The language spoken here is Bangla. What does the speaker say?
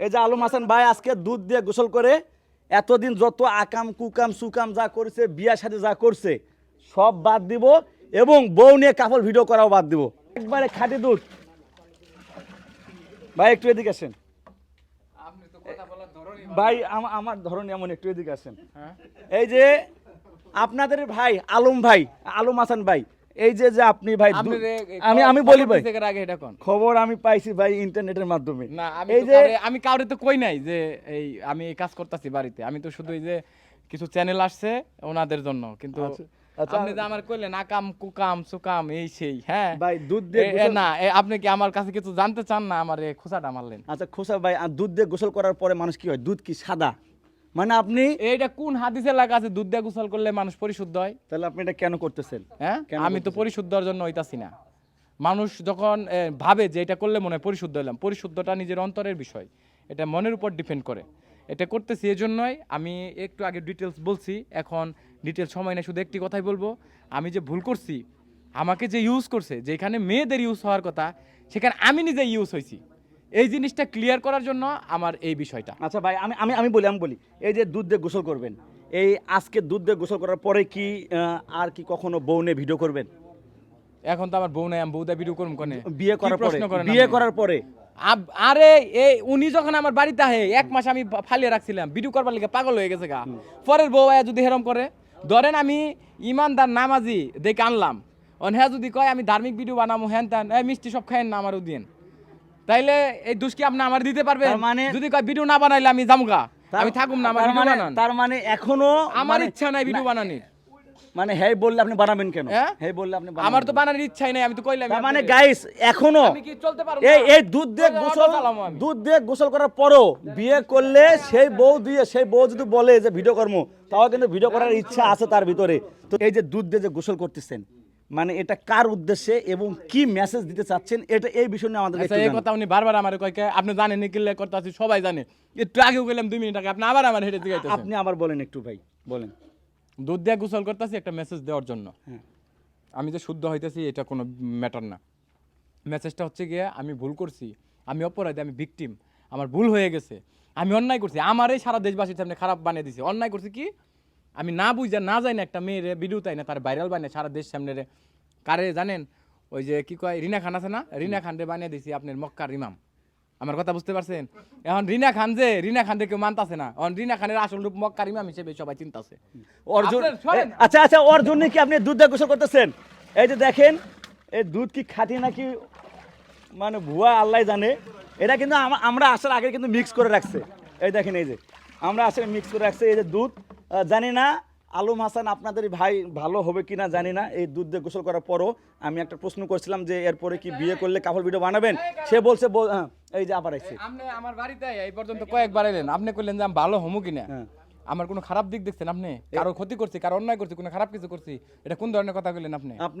এই যে আলম হাসান ভাই আজকে দুধ দিয়ে গোসল করে এতদিন যত আকাম কুকাম সুকাম যা করছে বিয়ার সাথে যা করছে সব বাদ দিব এবং বউ নিয়ে কাপড় ভিডিও করাও বাদ দিব। একবারে খাঁটি দুধ। ভাই একটু এদিকে আসেন। ভাই আমা- আমার ধরুন এমন একটু এদিকে আসেন। হ্যাঁ। এই যে আপনাদের ভাই আলম ভাই আলম হাসান ভাই এই যে যে আপনি ভাই আমি আমি বলি ভাই আগে এটা কোন? খবর আমি পাইছি ভাই ইন্টারনেটের মাধ্যমে। না আমি এই যে আমি কাউরে তো কই নাই যে এই আমি এই কাজ করতেছি বাড়িতে। আমি তো শুধু এই যে কিছু চ্যানেল আসছে ওনাদের জন্য। কিন্তু আচ্ছা, আচ্ছা। আপনি যে আমার কইলেন আকাম কুকাম সুকাম এই সেই হ্যাঁ? ভাই দুধ দিয়ে না আপনি কি আমার কাছে কিছু জানতে চান না? আমার এই খোসাটা মারলেন। আচ্ছা খোসা ভাই দুধ দিয়ে গোসল করার পরে মানুষ কি হয়? দুধ কি সাদা? মানে আপনি এইটা কোন হাদিসে লাগা আছে? দুধ দিয়ে গোসল করলে মানুষ পরিশুদ্ধ হয়? তাহলে আপনি এটা কেন করতেছেন? হ্যাঁ? আমি তো পরিশুদ্ধর জন্য হইতাছি না। মানুষ যখন ভাবে যে এটা করলে মনে হয় পরিশুদ্ধ হলাম পরিশুদ্ধটা নিজের অন্তরের বিষয়। এটা মনের উপর ডিপেন্ড করে। এটা করতেছি এই জন্যই আমি একটু আগে ডিটেলস বলছি এখন ডিটেলস সময় নেই শুধু একটি কথাই বলব। আমি যে ভুল করছি আমাকে যে ইউজ করছে যেখানে মেয়েদের ইউজ হওয়ার কথা সেখানে আমি নিজে ইউজ হয়েছি এই জিনিসটা ক্লিয়ার করার জন্য আমার এই বিষয়টা। আচ্ছা ভাই আমি আমি আমি বলি আমি বলি। এই যে দুধ দিয়ে গোসল করবেন এই আজকে দুধ দিয়ে গোসল করার পরে কি আর কি কখনো বউ নিয়ে ভিডিও করবেন? এখন তো আমার বউ নাই আমি বউদা ভিডিও করুম কোনে? বিয়ে করার পরে করেন বিয়ে করার পরে? আরে এই উনি যখন আমার বাড়িতে আহে এক মাস আমি ফালিয়ে রাখছিলাম ভিডিও করবার লিগে পাগল হয়ে গেছে গা। পরের বউ আয়া যদি হেরম করে ধরেন আমি ইমানদার নামাজি দেখে আনলাম। অন হ্যাঁ যদি কয় আমি ধার্মিক ভিডিও বানাবো হ্যান ত্যান এই মিষ্টি সব খাইন না আমারও দিন তাইলে এই দোষ কি আপনি আমার দিতে পারবেন? মানে- যদি কয় ভিডিও না বানাইলে আমি তার- আমি থাকুম না আমার ভিডিও মানে- বানান। তার মানে এখনও আমার মানে- ইচ্ছা নাই ভিডিও বানানির মানে হ্যাঁ বললে আপনি বানাবেন কেন? হ্যাঁ? বললে আপনি আমার তো বানানোর ইচ্ছাই নাই আমি তো কইলাম মানে গাইস এখনও আমি কি চলতে পারব এই এই দুধ দিয়ে গোসল। দুধ দিয়ে গোসল করার পরও বিয়ে করলে সেই বউ দিয়ে সেই বউ যদি বলে যে ভিডিও কর্ম তাও কিন্তু ভিডিও করার ইচ্ছা আছে তার ভিতরে। তো এই যে দুধ দিয়ে যে গোসল করতেছেন মানে এটা কার উদ্দেশ্যে এবং কি মেসেজ দিতে চাচ্ছেন এটা এই বিষয় নিয়ে আমাদের আচ্ছা এই কথা উনি বারবার আমার কয় কে, আপনি জানেন নিকিলে করতে আছি সবাই জানে। একটু আগেও গেলাম দুই মিনিট আগে আপনি আবার আমার হেঁটে দিগাইতেছেন আপনি আবার বলেন একটু ভাই বলেন। দুধ দিয়ে গোসল করতেছি একটা মেসেজ দেওয়ার জন্য। হ্যাঁ। আমি যে শুদ্ধ হইতেছি এটা কোনো ম্যাটার না। মেসেজটা হচ্ছে গিয়ে আমি ভুল করছি আমি অপরাধী আমি ভিকটিম আমার ভুল হয়ে গেছে আমি অন্যায় করছি আমারই সারা দেশবাসীর সামনে খারাপ বানিয়ে দিছে। অন্যায় করছি কি? আমি না বুঝা না যাই না একটা মেয়েরে ভিডিও তাই না তার ভাইরাল বানিয়ে সারা দেশ সামনে রে কারে জানেন? ওই যে কি কয় রিনা খান আছে না? রিনা খানরে বানিয়ে দিছি আপনার মক্কার ইমাম। আমার কথা বুঝতে পারছেন? এখন রিনা খান যে রিনা খান কেউ মানতাছে না। এখন রিনা খানের আসল রূপ মক্কার ইমাম হিসেবে সবাই চিন্তাছে। অর্জুন আচ্ছা আচ্ছা অর্জুন কি আপনি দুধ গোসল করতেছেন? এই যে দেখেন এই দুধ কি খাঁটি নাকি? মানে ভুয়া আল্লাহ জানে। এটা কিন্তু আমরা আসার আগে কিন্তু মিক্স করে রাখছে। এই দেখেন এই যে। আমরা আসলে মিক্স করে রাখছে এই যে দুধ। জানি না। আলম হাসান আপনাদের ভাই ভালো হবে কি না জানি না। এই দুধ দিয়ে গোসল করার পরও আমি একটা প্রশ্ন করছিলাম যে এরপরে কি বিয়ে করলে কাপড় ভিডিও বানাবেন? সে বলছে বল- হ্যাঁ, এই যে আবার আইছে। আপনি আমার বাড়িতে এই পর্যন্ত কয়েকবার এলেন। আপনি করলেন যে আমি ভালো হমু কিনা। হ্যাঁ। আমার কোনো খারাপ দিক দেখছেন আপনি? কারও ক্ষতি করছি কারও অন্যায় করছি কোনো খারাপ কিছু করছি? এটা কোন ধরনের কথা বললেন আপনি? আপনি